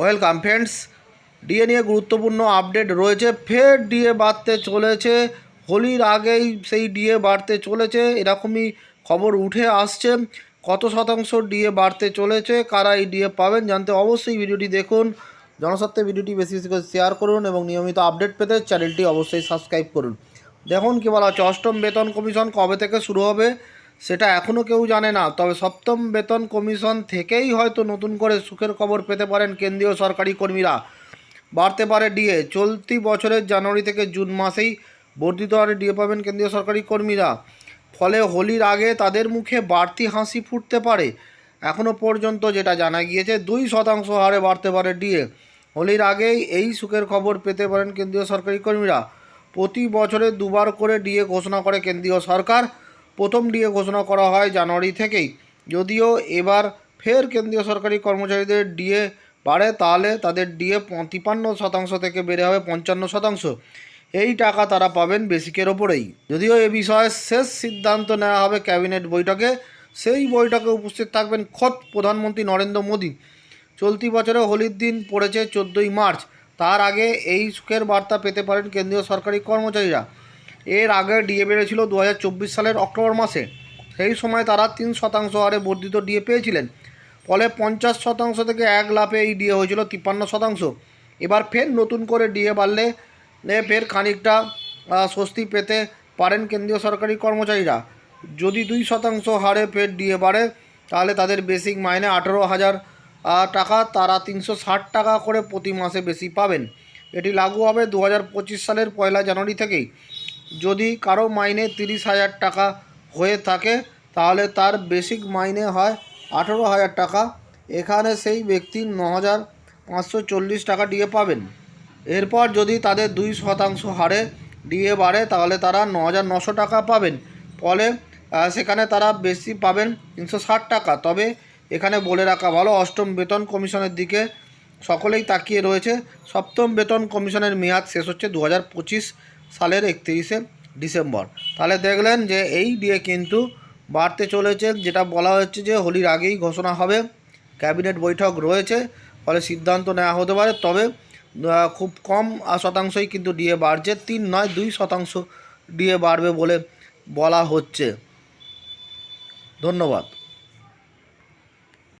Welcome friends DA নিয়ে গুরুত্বপূর্ণ update রয়েছে, ফের ডিএ বাড়তে চলেছে, হোলির আগেই সেই ডিএ বাড়তে চলেছে, এরকমই খবর উঠে আসছে, কত শতাংশ ডিএ বাড়তে চলেছে, কারা এই ডিএ পাবেন জানতে অবশ্যই ভিডিওটি দেখুন, জনস্বার্থে ভিডিওটি বেশি বেশি করে শেয়ার করুন এবং নিয়মিত আপডেট পেতে চ্যানেলটি অবশ্যই সাবস্ক্রাইব করুন। দেখুন কি বলা হচ্ছে, অষ্টম বেতন কমিশন কবে থেকে শুরু হবে সেটা এখনও কেউ জানে না। তবে সপ্তম বেতন কমিশন থেকেই হয়তো নতুন করে সুখের খবর পেতে পারেন কেন্দ্রীয় সরকারি কর্মীরা। বাড়তে পারে ডিএ। চলতি বছরের জানুয়ারি থেকে জুন মাসেই বর্ধিত হারে ডিএ পাবেন কেন্দ্রীয় সরকারি কর্মীরা। ফলে হোলির আগে তাদের মুখে বাড়তি হাসি ফুটতে পারে। এখনও পর্যন্ত যেটা জানা গিয়েছে, দুই শতাংশ হারে বাড়তে পারে ডিএ। হোলির আগেই এই সুখের খবর পেতে পারেন কেন্দ্রীয় সরকারি কর্মীরা। প্রতি বছরে দুবার করে ডিএ ঘোষণা করে কেন্দ্রীয় সরকার। প্রথম ডিএ ঘোষণা করা হয় জানুয়ারি থেকেই। যদিও এবার ফের কেন্দ্রীয় সরকারি কর্মচারীদের ডিএ বাড়ে, তাহলে তাদের ডিএ তিপান্ন শতাংশ থেকে বেড়ে হবে পঞ্চান্ন শতাংশ। এই টাকা তারা পাবেন বেসিকের ওপরেই। যদিও এ বিষয়ে শেষ সিদ্ধান্ত নেওয়া হবে ক্যাবিনেট বৈঠকে, সেই বৈঠকে উপস্থিত থাকবেন খোদ প্রধানমন্ত্রী নরেন্দ্র মোদী। চলতি বছরে হোলির দিন পড়েছে চোদ্দোই মার্চ। তার আগে এই সুখের বার্তা পেতে পারেন কেন্দ্রীয় সরকারি কর্মচারীরা। এর আগে ডিএ বেড়েছিল দু হাজার চব্বিশ সালের অক্টোবর মাসে। সেই সময় তারা তিন শতাংশ হারে বর্ধিত ডিএ পেয়েছিলেন। ফলে পঞ্চাশ শতাংশ থেকে এক লাফে এই ডিএ হয়েছিল তিপ্পান্ন শতাংশ। এবার ফের নতুন করে ডিএ বাড়লে ফের খানিকটা স্বস্তি পেতে পারেন কেন্দ্রীয় সরকারি কর্মচারীরা। যদি দুই শতাংশ হারে ফের ডিএ বাড়ে, তাহলে তাদের বেসিক মাইনে আঠেরো হাজার টাকা, তারা তিনশো ষাট টাকা করে প্রতি মাসে বেশি পাবেন। এটি লাগু হবে দু হাজার পঁচিশ সালের পয়লা জানুয়ারি থেকেই। যদি কারও মাইনে তিরিশ হাজার টাকা হয়ে থাকে, তাহলে তার বেসিক মাইনে হয় আঠেরো হাজার টাকা। এখানে সেই ব্যক্তি ন হাজার পাঁচশো চল্লিশ টাকা ডিএ পাবেন। এরপর যদি তাদের দুই শতাংশ হারে ডিএ বাড়ে, তাহলে তারা ন হাজার নশো টাকা পাবেন। ফলে সেখানে তারা বেশি পাবেন তিনশো ষাট টাকা। তবে এখানে বলে রাখা ভালো, অষ্টম বেতন কমিশনের দিকে সকলেই তাকিয়ে রয়েছে। সপ্তম বেতন কমিশনের মেয়াদ শেষ হচ্ছে দু হাজার পঁচিশ সালের একত্রিশে ডিসেম্বর। তাহলে দেখলেন যে এই ডিএ কিন্তু বাড়তে চলেছে, যেটা বলা হচ্ছে যে হোলির আগেই ঘোষণা হবে। ক্যাবিনেট বৈঠক রয়েছে, ফলে সিদ্ধান্ত নেওয়া হতে পারে, তবে খুব কম শতাংশই কিন্তু ডিএ বাড়ছে, তিন নয়, দুই শতাংশ ডিএ বাড়বে বলে বলা হচ্ছে। ধন্যবাদ।